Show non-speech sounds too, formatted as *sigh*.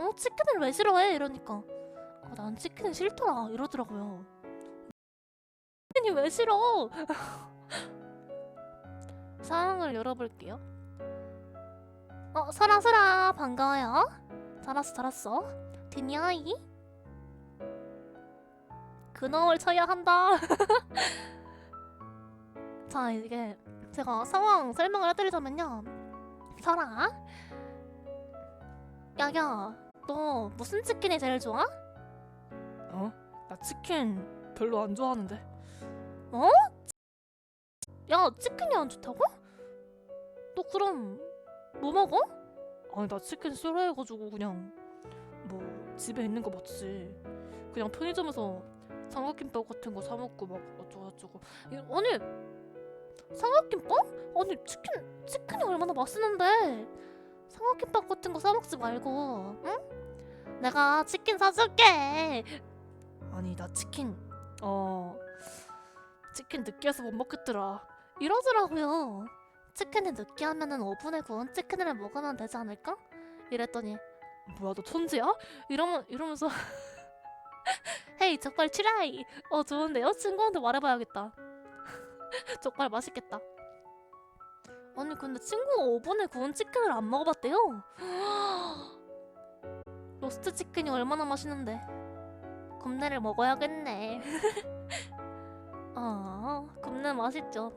어 치킨을 왜 싫어해? 이러니까. 아, 난 치킨이 싫더라. 이러더라고요. 치킨이 왜 싫어? *laughs* 상황을 열어볼게요. 어 설아 설아. 반가워요. 잘 왔어 잘 왔어. 드니아이. 근엄을 쳐야 한다. *laughs* 자 이게 제가 상황 설명을 해드리자면요. 설아. 야야 너 무슨 치킨이 제일 좋아? 어? 나 치킨 별로 안 좋아하는데. 야 치킨이 안 좋다고? 너 그럼 뭐 먹어? 아니 나 치킨 싫어해가지고 그냥 뭐 집에 있는 거 맞지. 그냥 편의점에서 삼각김밥 같은 거 사 먹고 막 어쩌고저쩌고. 야, 아니 삼각김밥? 아니 치킨 치킨이 얼마나 맛있는데 삼각김밥 같은 거 사 먹지 말고 응? 내가 치킨 사줄게 아니 나 치킨 어 치킨 느끼해서 못 먹겠더라. 이러더라고요 치킨이 느끼하면은 오븐에 구운 치킨을 먹으면 되지 않을까? 이랬더니 뭐야 너 천재야? 이러면 이러면서 *laughs* 헤이 족발 트라이 어 좋은데요? 친구한테 말해봐야겠다 *laughs* 족발 맛있겠다 아니 근데 친구가 오븐에 구운 치킨을 안 먹어봤대요 로스트 치킨이 얼마나 맛있는데. 굽내를 먹어야겠네. *laughs* 아 굽내 맛있죠